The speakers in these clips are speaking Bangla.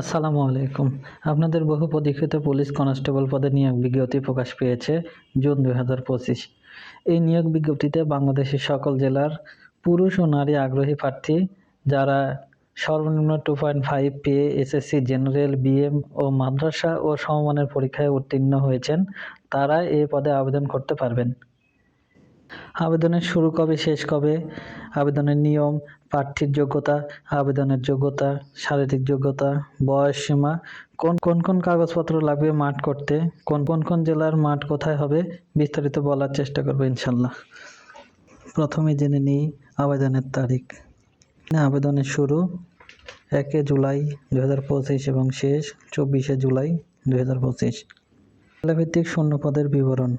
আসসালামু আলাইকুম। আপনাদের বহু প্রতীক্ষিত পুলিশ কনস্টেবল পদে নিয়োগ বিজ্ঞপ্তি প্রকাশ পেয়েছে জুন দুই হাজার পঁচিশ। এই নিয়োগ বিজ্ঞপ্তিতে বাংলাদেশের সকল জেলার পুরুষ ও নারী আগ্রহী প্রার্থী যারা সর্বনিম্ন টু পয়েন্ট ফাইভ পেয়ে এসএসসি, জেনারেল, বিএম ও মাদ্রাসা ও সমমানের পরীক্ষায় উত্তীর্ণ হয়েছেন, তারা এই পদে আবেদন করতে পারবেন। আবেদনের শুরু কবে, শেষ কবে? আবেদনের নিয়ম, প্রার্থীর যোগ্যতা, আবেদনের যোগ্যতা, শারীরিক যোগ্যতা, বয়স সীমা, কোন কোন কোন কাগজপত্র লাগবে মাঠ করতে, কোন কোন কোন জেলার মাঠ কোথায় হবে বিস্তারিত বলার চেষ্টা করব ইনশাল্লাহ। প্রথমে জেনে নিই আবেদনের তারিখ। আবেদনের শুরু একে জুলাই দু হাজার পঁচিশ এবং শেষ চব্বিশে জুলাই দু হাজার পঁচিশ। জেলাভিত্তিক শূন্য পদের বিবরণ।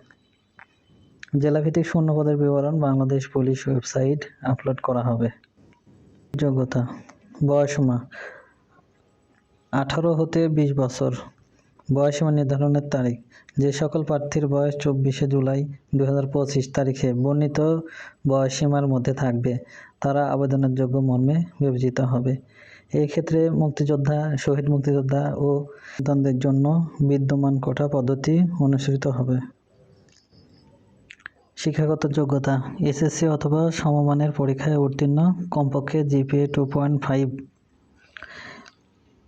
জেলাভিত্তিক শূন্য পদের বিবরণ বাংলাদেশ পুলিশ ওয়েবসাইট আপলোড করা হবে। যোগ্যতা বয়সীমা আঠারো হতে বিশ বছর। বয়সীমা নির্ধারণের তারিখ, যে সকল প্রার্থীর বয়স চব্বিশে জুলাই দু হাজার পঁচিশ তারিখে বর্ণিত বয়সীমার মধ্যে থাকবে, তারা আবেদনের যোগ্য মর্মে বিবেচিত হবে। এই ক্ষেত্রে মুক্তিযোদ্ধা, শহীদ মুক্তিযোদ্ধা ও সন্তানদের জন্য বিদ্যমান কোটা পদ্ধতি অনুসৃত হবে। শিক্ষাগত যোগ্যতা, এসএসসি অথবা সমমানের পরীক্ষায় উত্তীর্ণ, কমপক্ষে জিপিএ টু পয়েন্ট ফাইভ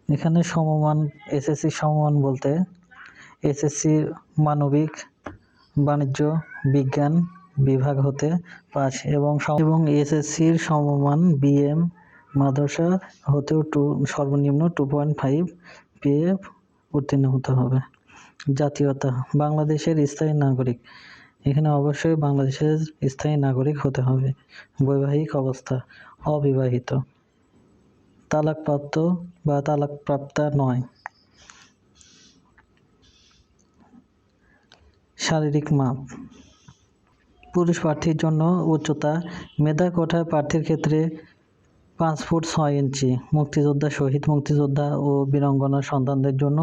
এখানে সমমান, এসএসসি সমমান বলতে এসএসসি মানবিক, বাণিজ্য, বিজ্ঞান বিভাগ হতে পাস এবং এবং এসএসসির সমমান বিএম, মাদ্রাসা হতেও টু সর্বনিম্ন টু পয়েন্ট ফাইভ পেয়ে উত্তীর্ণ হতে হবে। জাতীয়তা, বাংলাদেশের স্থায়ী নাগরিক। এখানে অবশ্যই বাংলাদেশের স্থায়ী নাগরিক হতে হবে। বৈবাহিক অবস্থা অবিবাহিত। তালাকপ্রাপ্ত বা তালাকপ্রাপ্তা নয়। শারীরিক মাপ। পুরুষ প্রার্থীর জন্য উচ্চতা মেধা কোঠায় প্রার্থীর ক্ষেত্রে পাঁচ ফুট ছয় ইঞ্চি। মুক্তিযোদ্ধা, শহীদ মুক্তিযোদ্ধা ও বীরাঙ্গনা সন্তানদের জন্য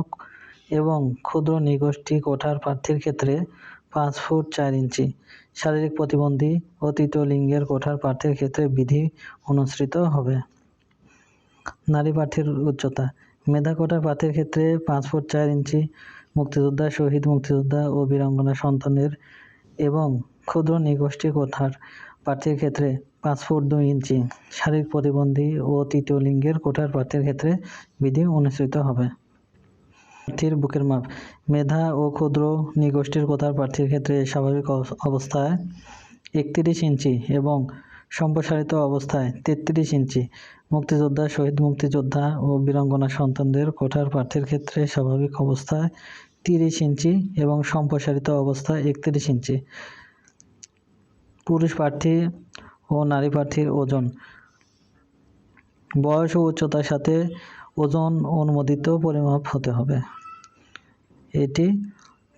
এবং ক্ষুদ্র নিগোষ্ঠী কোঠার প্রার্থীর ক্ষেত্রে পাঁচ ফুট চার ইঞ্চি। শারীরিক প্রতিবন্ধী ও তৃতীয় লিঙ্গের কোঠার প্রার্থীর ক্ষেত্রে বিধি অনুসৃত হবে। নারী প্রার্থীর উচ্চতা। মেধা কোটার প্রার্থীর ক্ষেত্রে পাঁচ ফুট চার ইঞ্চি। মুক্তিযোদ্ধা, শহীদ মুক্তিযোদ্ধা ও বীরাঙ্গনা সন্তানের এবং ক্ষুদ্র নিগোষ্ঠী কোঠার প্রার্থীর ক্ষেত্রে পাঁচ ফুট দুই ইঞ্চি। শারীরিক প্রতিবন্ধী ও তৃতীয় লিঙ্গের কোঠার প্রার্থীর ক্ষেত্রে বিধি অনুসৃত হবে। প্রার্থীর বুকের মাপ। মেধা ও ক্ষুদ্র নিগোষ্ঠীর কোথার প্রার্থীর ক্ষেত্রে স্বাভাবিক অব- অবস্থায় একত্রিশ ইঞ্চি এবং সম্প্রসারিত অবস্থায় তেত্রিশ ইঞ্চি। মুক্তিযোদ্ধা, শহীদ মুক্তিযোদ্ধা ও বীরাঙ্গনা সন্তানদের কোঠার প্রার্থীর ক্ষেত্রে স্বাভাবিক অবস্থায় তিরিশ ইঞ্চি এবং সম্প্রসারিত অবস্থায় একত্রিশ ইঞ্চি। পুরুষ প্রার্থী ও নারী প্রার্থীর ওজন। বয়স ও উচ্চতার সাথে ওজন অনুমোদিত পরিমাপ হতে হবে। এটি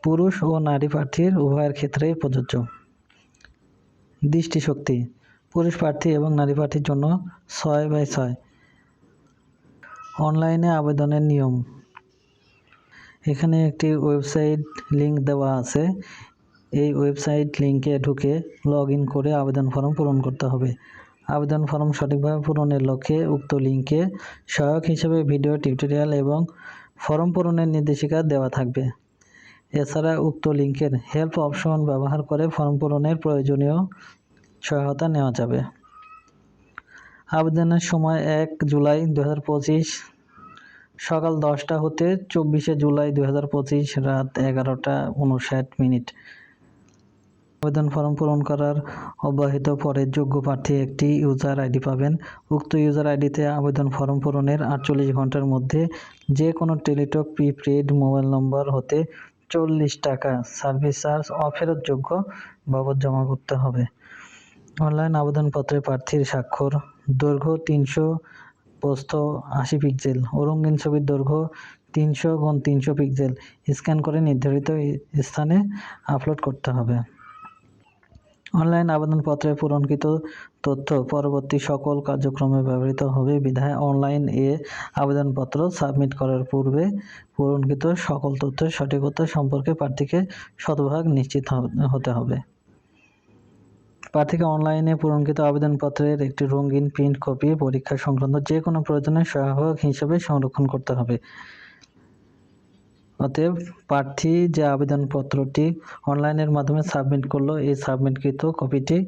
পুরুষ ও নারী প্রার্থীর উভয়ের ক্ষেত্রেই প্রযোজ্য। দৃষ্টিশক্তি, পুরুষ প্রার্থী এবং নারী প্রার্থীর জন্য ছয় বাই ছয়। অনলাইনে আবেদনের নিয়ম। এখানে একটি ওয়েবসাইট লিংক দেওয়া আছে। এই ওয়েবসাইট লিংকে ঢুকে লগ করে আবেদন ফর্ম পূরণ করতে হবে। আবেদন ফর্ম সঠিকভাবে পূরণের লক্ষ্যে উক্ত লিংকে সহায়ক হিসেবে ভিডিও, টিউটোরিয়াল এবং ফর্ম পূরণের নির্দেশিকা দেওয়া থাকবে। এছাড়া উক্ত লিঙ্কের হেল্প অপশন ব্যবহার করে ফর্ম পূরণের প্রয়োজনীয় সহায়তা নেওয়া যাবে। আবেদনের সময় এক জুলাই দু হাজার পঁচিশ সকাল দশটা হতে চব্বিশে জুলাই দু হাজার পঁচিশ রাত এগারোটা উনষাট মিনিট। আবেদন ফর্ম পূরণ করার অব্যাহত পরে যোগ্য প্রার্থী একটি ইউজার আইডি পাবেন। উক্ত ইউজার আইডিতে আবেদন ফর্ম পূরণের আটচল্লিশ ঘণ্টার মধ্যে যে কোনো টেলিটক প্রিপেড মোবাইল নম্বর হতে চল্লিশ টাকা সার্ভিস চার্জ অফেরতযোগ্য বাবদ জমা করতে হবে। অনলাইন আবেদনপত্রে প্রার্থীর স্বাক্ষর, দৈর্ঘ্য তিনশো, প্রস্থ আশি পিক্সেল ও রঙিন ছবির দৈর্ঘ্য তিনশো গুণ তিনশো পিক্সেল। স্ক্যান করে নির্ধারিত স্থানে আপলোড করতে হবে। অনলাইন আবেদনপত্রে পূরণকৃত তথ্য পরবর্তী সকল কার্যক্রমে ব্যবহৃত হবে। বিধায় অনলাইন এ আবেদনপত্র সাবমিট করার পূর্বে পূরণকৃত সকল তথ্যের সঠিকতা সম্পর্কে প্রার্থীকে শতভাগ নিশ্চিত হতে হবে। প্রার্থীকে অনলাইনে পূরণকৃত আবেদনপত্রের একটি রঙিন প্রিন্ট কপি পরীক্ষা সংক্রান্ত যে কোনো প্রয়োজনে সহায়ক হিসেবে সংরক্ষণ করতে হবে। অতএব প্রার্থী যে আবেদনপত্রটি অনলাইনের মাধ্যমে সাবমিট করল, এই সাবমিটকৃত কপিটি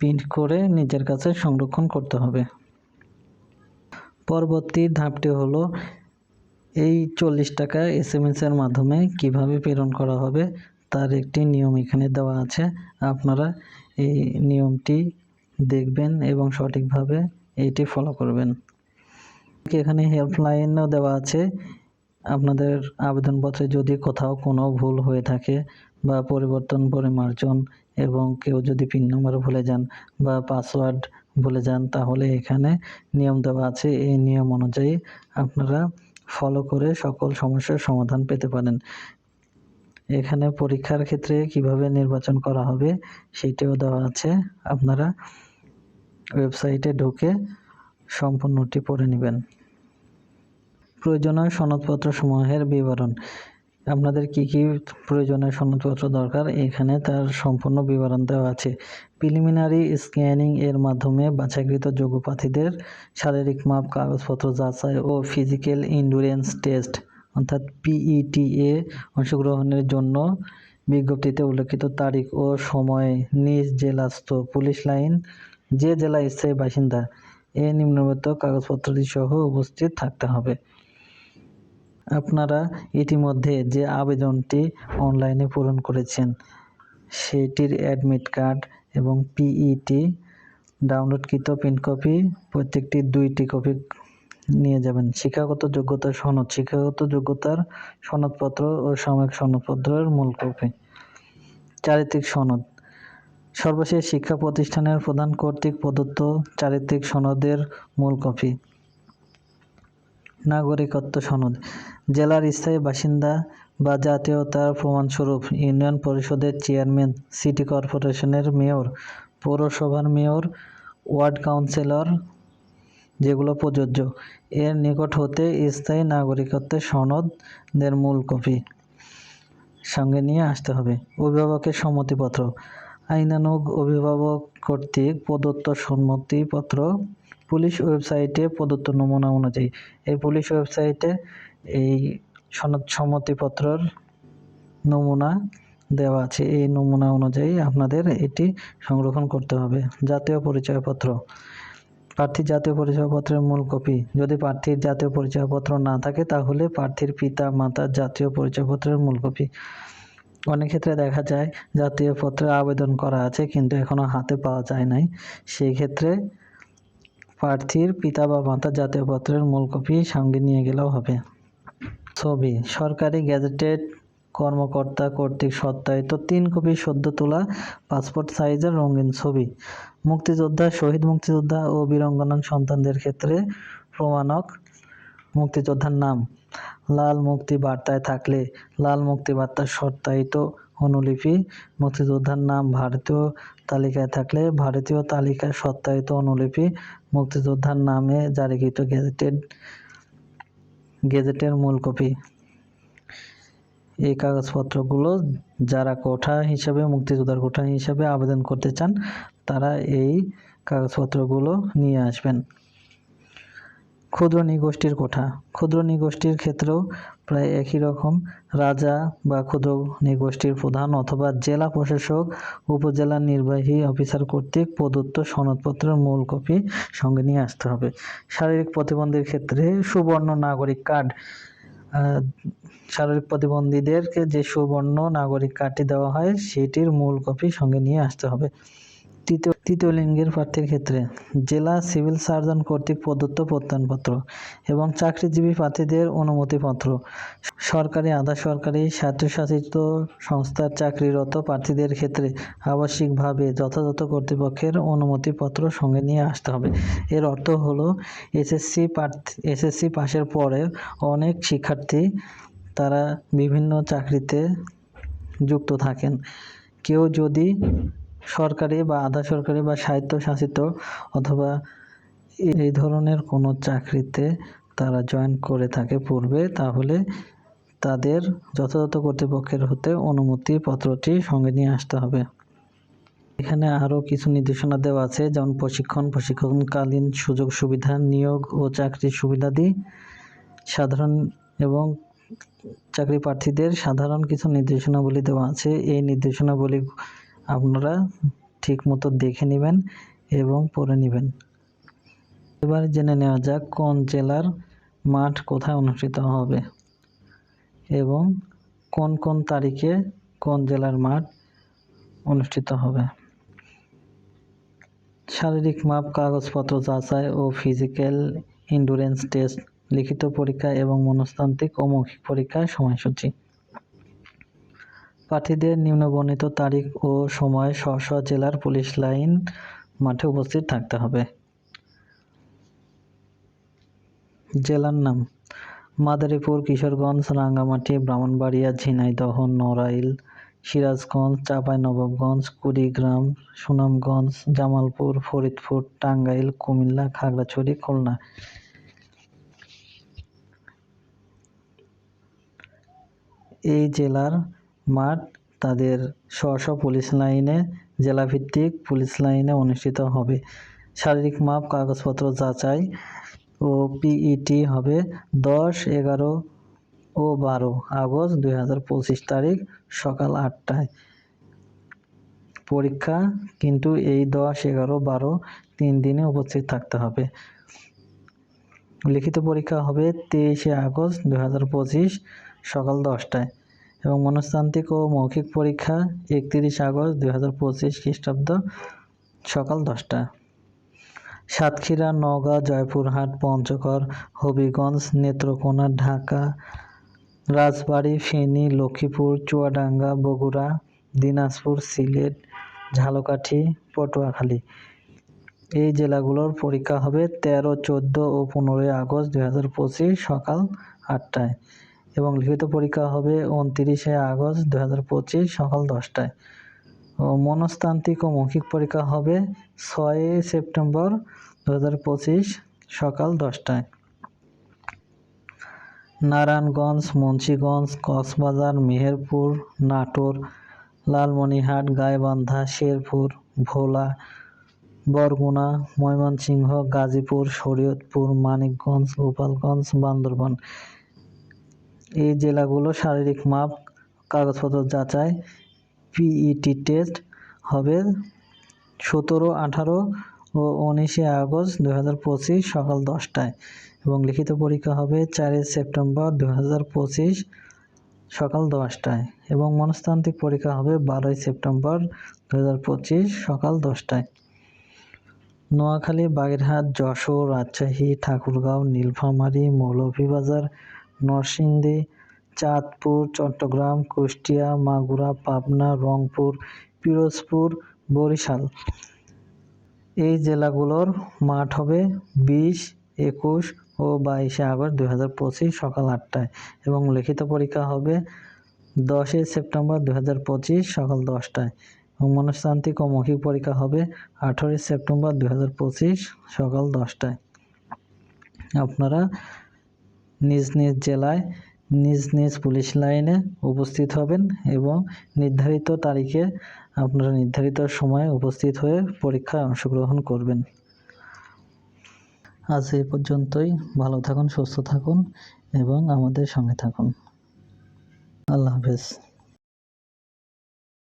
প্রিন্ট করে নিজের কাছে সংরক্ষণ করতে হবে। পরবর্তী ধাপটি হলো এই চল্লিশ টাকা এস এম এর মাধ্যমে কীভাবে প্রেরণ করা হবে, তার একটি নিয়ম এখানে দেওয়া আছে। আপনারা এই নিয়মটি দেখবেন এবং সঠিকভাবে এটি ফলো করবেন। এখানে হেল্পলাইনও দেওয়া আছে। আপনাদের আবেদনপত্রে যদি কোথাও কোনো ভুল হয়ে থাকে বা পরিবর্তন পরিমার্জন এবং কেউ যদি পিন নম্বর ভুলে যান বা পাসওয়ার্ড ভুলে যান, তাহলে এখানে নিয়ম দেওয়া আছে। এই নিয়ম অনুযায়ী আপনারা ফলো করে সকল সমস্যার সমাধান পেতে পারেন। এখানে পরীক্ষার ক্ষেত্রে কীভাবে নির্বাচন করা হবে সেইটাও দেওয়া আছে। আপনারা ওয়েবসাইটে ঢুকে সম্পূর্ণটি পড়ে নেবেন। প্রয়োজনীয় সনদপত্র সমূহের বিবরণ। আপনাদের কি কি প্রয়োজনীয় সনদপত্র দরকার? এখানে তার সম্পূর্ণ বিবরণ দেওয়া আছে। প্রিলিমিনারি স্ক্যানিং এর মাধ্যমে বাছাইকৃত যোগ্য শারীরিক মাপ, কাগজপত্র যাচাই ও ফিজিক্যাল ইন্ডুরেন্স টেস্ট, অর্থাৎ পিইটি এ, অংশগ্রহণের জন্য বিজ্ঞপ্তিতে উল্লেখিত তারিখ ও সময়ে, নিজ জেলাস্থ পুলিশ লাইন, যে জেলা স্থায়ী বাসিন্দা, এ নিম্নবর্ত কাগজপত্রটি সহ উপস্থিত থাকতে হবে। আপনারা ইতিমধ্যে যে আবেদনটি অনলাইনে পূরণ করেছেন, সেটির অ্যাডমিট কার্ড এবং পিইটি ডাউনলোডকৃত প্রিন্ট কপি, প্রত্যেকটি দুইটি কপি নিয়ে যাবেন। শিক্ষাগত যোগ্যতার সনদ, শিক্ষাগত যোগ্যতার সনদপত্র ও সাময়িক সনদপত্রের মূল কপি। চারিত্রিক সনদ। সর্বশেষ শিক্ষা প্রতিষ্ঠানের প্রধান কর্তৃক প্রদত্ত চারিত্রিক সনদের মূল কপি। নাগরিকত্ব সনদ। জেলার স্থায়ী বাসিন্দা বা জাতীয়তার প্রমাণস্বরূপ ইউনিয়ন পরিষদের চেয়ারম্যান, সিটি কর্পোরেশনের মেয়র, পৌরসভার মেয়র, ওয়ার্ড কাউন্সিলর যেগুলো প্রযোজ্য। এর নিকট হতে স্থায়ী নাগরিকত্বের সনদের মূল কপি সঙ্গে নিয়ে আসতে হবে। অভিভাবকের সম্মতিপত্র। আইনানুগ অভিভাবক কর্তৃক প্রদত্ত সম্মতিপত্র পুলিশ ওয়েবসাইটে প্রদত্ত নমুনা অনুযায়ী। এই পুলিশ ওয়েবসাইটে এই সনদ সম্মতিপত্রর নমুনা দেওয়া আছে। এই নমুনা অনুযায়ী আপনাদের এটি সংরক্ষণ করতে হবে। জাতীয় পরিচয়পত্র। প্রার্থীর জাতীয় পরিচয়পত্রের মূল কপি। যদি প্রার্থীর জাতীয় পরিচয়পত্র না থাকে, তাহলে প্রার্থীর পিতা মাতার জাতীয় পরিচয়পত্রের মূল কপি। অনেক ক্ষেত্রে দেখা যায়, জাতীয় পত্রে আবেদন করা আছে, কিন্তু এখনও হাতে পাওয়া যায় নাই। সেই ক্ষেত্রে প্রার্থীর পিতা বা মাতার জাতীয় পত্রের মূল কপি সঙ্গে নিয়ে গেলেও হবে। ছবি, সরকারি গ্যাজেটেড কর্মকর্তা কর্তৃক সত্যায়িত তিন কপি সদ্য তোলা পাসপোর্ট সাইজের রঙিন ছবি। মুক্তিযোদ্ধা, শহীদ মুক্তিযোদ্ধা ও বীরঙ্গনা সন্তানদের ক্ষেত্রে প্রমাণক মুক্তিযোদ্ধার নাম। লাল মুক্তি বার্তায় থাকলে লাল মুক্তি বার্তার সত্যায়িত অনুলিপি, মুক্তিযোদ্ধার নাম ভারতীয় তালিকায় থাকলে ভারতীয় তালিকায় সত্যায়িত অনুলিপি, মুক্তিযোদ্ধার নামে জারিকৃত গেজেটেড, গেজেটের মূল কপি। এই কাগজপত্রগুলো যারা কোঠা হিসাবে, মুক্তিযোদ্ধার কোঠা হিসাবে আবেদন করতে চান, তারা এই কাগজপত্রগুলো নিয়ে আসবেন। ক্ষুদ্র নিগোষ্ঠীর কোঠা। ক্ষুদ্র নিগোষ্ঠীর ক্ষেত্রেও প্রায় একই রকম রাজা বা ক্ষুদ্র নিগোষ্ঠীর প্রধান অথবা জেলা প্রশাসক, উপজেলা নির্বাহী অফিসার কর্তৃক প্রদত্ত সনদপত্রের মূল কপি সঙ্গে নিয়ে আসতে হবে। শারীরিক প্রতিবন্ধীর ক্ষেত্রে সুবর্ণ নাগরিক কার্ড শারীরিক প্রতিবন্ধীদেরকে যে সুবর্ণ নাগরিক কার্ডটি দেওয়া হয়, সেটির মূল কপি সঙ্গে নিয়ে আসতে হবে। তৃতীয় তৃতীয় লিঙ্গের প্রার্থীর ক্ষেত্রে জেলা সিভিল সার্জন কর্তৃক প্রদত্ত প্রত্যয়নপত্র এবং চাকরিজীবী প্রার্থীদের অনুমতিপত্র। সরকারি আধা সরকারি স্বায়ত্তশাসিত সংস্থার চাকরিরত প্রার্থীদের ক্ষেত্রে আবাসিকভাবে যথাযথ কর্তৃপক্ষের অনুমতিপত্র সঙ্গে নিয়ে আসতে হবে। এর অর্থ হলো, এসএসসি প্রার্থী, এসএসসি পাশের পরে অনেক শিক্ষার্থী তারা বিভিন্ন চাকরিতে যুক্ত থাকেন। কেউ যদি সরকারি বা আধা সরকারি বা স্বায়ত্তশাসিত অথবা এই ধরনের কোনো চাকরিতে তারা জয়েন করে থাকে পূর্বে, তাহলে তাদের যথাযথ কর্তৃপক্ষের হতে অনুমতি পত্রটি সঙ্গে নিয়ে আসতে হবে। এখানে আরও কিছু নির্দেশনা দেওয়া আছে, যেমন প্রশিক্ষণ, প্রশিক্ষণকালীন সুযোগ সুবিধা, নিয়োগ ও চাকরির সুবিধাদি। সাধারণ এবং চাকরি প্রার্থীদের সাধারণ কিছু নির্দেশনাবলী দেওয়া আছে। এই নির্দেশনাবলী আপনারা ঠিক মতো দেখে নেবেন এবং পড়ে নেবেন। এবার জেনে নেওয়া যাক কোন জেলার মাঠ কোথায় অনুষ্ঠিত হবে এবং কোন কোন তারিখে কোন জেলার মাঠ অনুষ্ঠিত হবে। শারীরিক মাপ, কাগজপত্র যাচাই ও ফিজিক্যাল ইন্ডুরেন্স টেস্ট লিখিত পরীক্ষা এবং মনস্তান্ত্রিক ও মৌখিক পরীক্ষার সময়সূচি। প্রার্থীদের নিম্নবর্ণিত তারিখ ও সময় স্ব স্ব জেলার পুলিশ লাইন মাঠে উপস্থিত থাকতে হবে। জেলার নাম, মাদারীপুর, কিশোরগঞ্জ, রাঙ্গামাটি, ব্রাহ্মণবাড়িয়া, ঝিনাইদহ, নড়াইল, সিরাজগঞ্জ চাঁপাইনবাবগঞ্জ কুড়িগ্রাম, সুনামগঞ্জ, জামালপুর, ফরিদপুর, টাঙ্গাইল, কুমিল্লা, খাগড়াছড়ি, খুলনা। এই জেলার মাঠ তাদের স্ব স্ব পুলিশ লাইনে, জেলাভিত্তিক পুলিশ লাইনে অনুষ্ঠিত হবে। শারীরিক মাপ, কাগজপত্র যাচাই ও পিইটি হবে দশ, এগারো ও বারো আগস্ট দুই হাজার পঁচিশ তারিখ সকাল আটটায়। পরীক্ষা কিন্তু এই দশ, এগারো, বারো তিন দিনে উপস্থিত থাকতে হবে। লিখিত পরীক্ষা হবে তেইশে আগস্ট দু হাজার পঁচিশ সকাল দশটায়। এবং মনস্তান্ত্রিক ও মৌখিক পরীক্ষা একত্রিশ আগস্ট দুই হাজার পঁচিশ খ্রিস্টাব্দ সকাল দশটা। সাতক্ষীরা, নওগাঁ, জয়পুরহাট, পঞ্চগড়, হবিগঞ্জ, নেত্রকোনা, ঢাকা, রাজবাড়ী, ফেনী, লক্ষ্মীপুর, চুয়াডাঙ্গা, বগুড়া, দিনাজপুর, সিলেট, ঝালকাঠি, পটুয়াখালী। এই জেলাগুলোর পরীক্ষা হবে তেরো, চোদ্দ ও পনেরোই আগস্ট দুই হাজার পঁচিশ সকাল আটটায়। এবং লিখিত পরীক্ষা হবে উনতিরিশে আগস্ট দুই হাজার পঁচিশ সকাল দশটায়। ও মনস্তান্ত্রিক ও মৌখিক পরীক্ষা হবে ছয় সেপ্টেম্বর দু হাজার পঁচিশ সকাল দশটায়। নারায়ণগঞ্জ, মুন্সীগঞ্জ, কক্সবাজার, মেহেরপুর, নাটোর, লালমনিরহাট, গাইবান্ধা, শেরপুর, ভোলা, বরগুনা, ময়মনসিংহ, গাজীপুর, শরীয়তপুর, মানিকগঞ্জ, গোপালগঞ্জ, বান্দরবান। এই জেলাগুলো শারীরিক মাপ, কাগজপত্র যাচাই পিইটি টেস্ট হবে সতেরো, আঠারো ও উনিশে আগস্ট দু হাজার পঁচিশ সকাল দশটায় এবং লিখিত পরীক্ষা হবে চারই সেপ্টেম্বর দু হাজার পঁচিশ সকাল দশটায় এবং মনস্তান্ত্রিক পরীক্ষা হবে বারোই সেপ্টেম্বর দু হাজার পঁচিশ সকাল দশটায়। নোয়াখালী, বাগেরহাট, যশোর, রাজশাহী, ঠাকুরগাঁও, নীলফামারী, মৌলভীবাজার নরসিংদী, চাঁদপুর, চট্টগ্রাম, কুষ্টিয়া, মাগুরা, পাবনা, রংপুর, পিরোজপুর, বরিশাল। এই জেলাগুলোর মাঠ হবে বিশ, একুশ ও বাইশে আগস্ট দুই পঁচিশ সকাল আটটায় এবং লিখিত পরীক্ষা হবে দশই সেপ্টেম্বর দুই হাজার পঁচিশ সকাল দশটায় এবং মনস্তান্ত্রিক ও মৌখিক পরীক্ষা হবে আঠেরোই সেপ্টেম্বর দুই হাজার পঁচিশ সকাল দশটায়। আপনারা নিজ নিজ জেলায়, নিজ নিজ পুলিশ লাইনে উপস্থিত হবেন এবং নির্ধারিত তারিখে আপনারা নির্ধারিত সময়ে উপস্থিত হয়ে পরীক্ষায় অংশগ্রহণ করবেন। আজ এই পর্যন্তই। ভালো থাকুন, সুস্থ থাকুন এবং আমাদের সঙ্গে থাকুন। আল্লাহ হাফেজ।